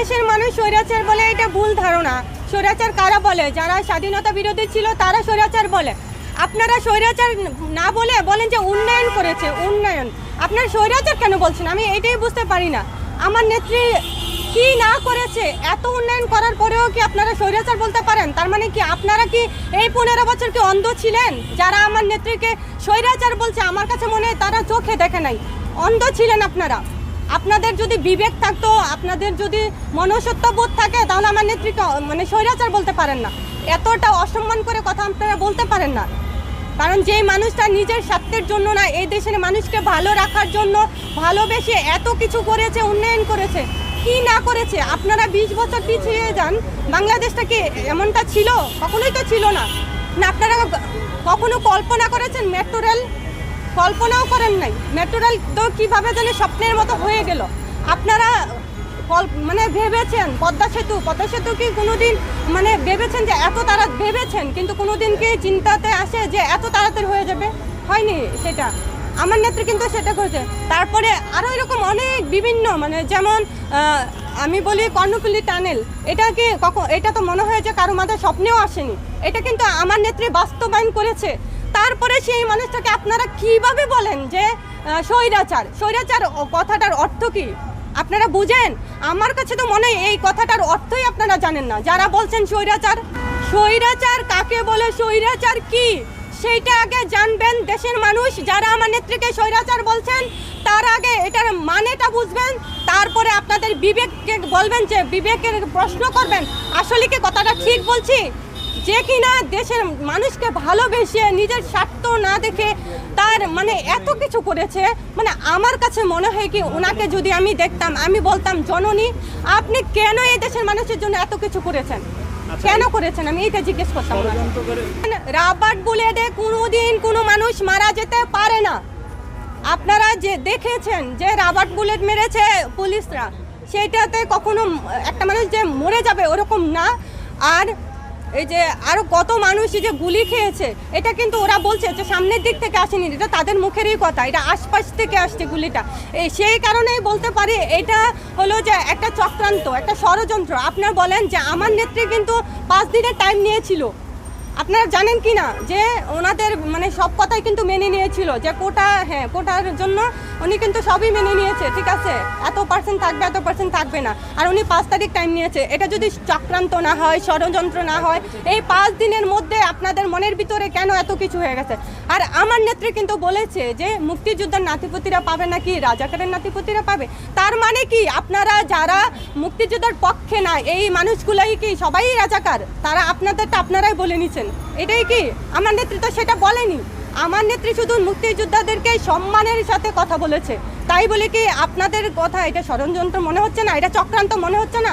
দেশের মানুষ স্বৈরাচার বলে এটা ভুল ধারণা। স্বৈরাচার কারা বলে? যারা স্বাধীনতা বিরোধী ছিল, তারা স্বৈরাচার বলে। আপনারা স্বৈরাচার না বলে বলেন যে উন্নয়ন করেছে, উন্নয়ন। আপনার স্বৈরাচার কেন বলছেন? আমি এটাই বুঝতে পারি না। আমার নেত্রী কি না করেছে, এত উন্নয়ন করার পরেও কি আপনারা স্বৈরাচার বলতে পারেন? তার মানে কি আপনারা কি এই পনেরো বছর কি অন্ধ ছিলেন? যারা আমার নেত্রীকে স্বৈরাচার বলছে, আমার কাছে মনে হয় তারা চোখে দেখে নাই। অন্ধ ছিলেন আপনারা। আপনাদের যদি বিবেক থাকতো, আপনাদের যদি মনুষ্যত্ব বোধ থাকে, তাহলে আমার নেত্রীকে মানে স্বৈরাচার বলতে পারেন না। এতটা অসম্মান করে কথা আপনারা বলতে পারেন না। কারণ যেই মানুষটা নিজের স্বার্থের জন্য না, এই দেশের মানুষকে ভালো রাখার জন্য ভালোবেসে এত কিছু করেছে, উন্নয়ন করেছে, কি না করেছে? আপনারা বিশ বছর পিছিয়ে যান, বাংলাদেশটা কি এমনটা ছিল? কখনোই তো ছিল না। না, আপনারা কখনো কল্পনা করেছেন মেট্রো রেল? কল্পনাও করেন নাই। মেট্রো রেল তো কীভাবে জানি স্বপ্নের মতো হয়ে গেল। আপনারা মানে ভেবেছেন, পদ্মা সেতু। পদ্মা সেতু কি কোনোদিন মানে ভেবেছেন যে এত তারা ভেবেছেন, কিন্তু কোনোদিন কি চিন্তাতে আসে যে এত তাড়াতাড়ি হয়ে যাবে? হয়নি সেটা। আমার নেত্রী কিন্তু সেটা করেছে। তারপরে আরও এরকম অনেক বিভিন্ন মানে যেমন আমি বলি কর্ণফুলি টানেল। এটা কি কখন এটা তো মনে হয় যে কারও মাথায় স্বপ্নেও আসেনি। এটা কিন্তু আমার নেত্রী বাস্তবায়ন করেছে। তারপরে সেই মানুষটাকে আপনারা কীভাবে বলেন যে স্বৈরাচার? স্বৈরাচার কথাটার অর্থ কি? আপনারা বুঝেন? আমার কাছে তো মনে এই কথাটার অর্থই আপনারা জানেন না। যারা বলছেন স্বৈরাচার স্বৈরাচার কাকে বলে? স্বৈরাচার কি? সেইটা আগে জানবেন দেশের মানুষ। যারা আমার নেত্রীকে স্বৈরাচার বলছেন, তার আগে এটার মানেটা বুঝবেন। তারপরে আপনাদের বিবেককে বলবেন যে, বিবেকের প্রশ্ন করবেন। আসলে কি কথাটা ঠিক বলছি? যে কিনা দেশের মানুষকে ভালোবেসে নিজের স্বার্থ না দেখে তার মানে এত কিছু করেছে মানে আমার কাছে মনে হয় কি ওনাকে যদি আমি দেখতাম আমি বলতাম জননী আপনি কেন এই দেশের মানুষের জন্য এত কিছু করেছেন? কেন করেছেন? আমি এইটা জিজ্ঞেস করতাম ওনাকে। ষড়যন্ত্র করে রাবার বুলেটে কোনোদিন কোনো মানুষ মারা যেতে পারে না। আপনারা যে দেখেছেন যে রাবার বুলেট মেরেছে পুলিশরা সেইটাতে কখনো একটা মানুষ যে মরে যাবে ওরকম না। আর এই যে আরও কত মানুষ যে গুলি খেয়েছে, এটা কিন্তু ওরা বলছে যে সামনের দিক থেকে আসেনি, এটা তাদের মুখেরই কথা, এটা আশপাশ থেকে আসছে গুলিটা। এই সেই কারণেই বলতে পারি এটা হলো যে একটা চক্রান্ত, একটা ষড়যন্ত্র। আপনার বলেন যে আমার নেত্রী কিন্তু পাঁচ দিনের টাইম নিয়েছিল। আপনারা জানেন কি না যে ওনাদের মানে সব কথাই কিন্তু মেনে নিয়েছিল, যে কোটা হ্যাঁ কোটার জন্য উনি কিন্তু সবই মেনে নিয়েছে, ঠিক আছে? এত পার্সেন্ট থাকবে, এত পার্সেন্ট থাকবে না। আর উনি পাঁচ তারিখ টাইম নিয়েছে। এটা যদি চক্রান্ত না হয়, ষড়যন্ত্র না হয়, এই পাঁচ দিনের মধ্যে আপনাদের মনের ভিতরে কেন এত কিছু হয়ে গেছে? আর আমার নেত্রী কিন্তু বলেছে যে মুক্তিযোদ্ধার নাতিপতিরা পাবে নাকি, রাজাকারের নাতিপতিরা পাবে? তার মানে কি? আপনারা যারা মুক্তিযোদ্ধার পক্ষে না, এই মানুষগুলাই কি সবাই রাজাকার? তারা আপনাদেরটা আপনারাই বলে নিছেন এটাই কি? আমার নেত্রী তো সেটা বলেনি। আমার নেত্রী শুধু মুক্তিযোদ্ধাদেরকে সম্মানের সাথে কথা বলেছে। তাই বলে কি আপনাদের কথা এটা ষড়যন্ত্র মনে হচ্ছে না? এটা চক্রান্ত মনে হচ্ছে না?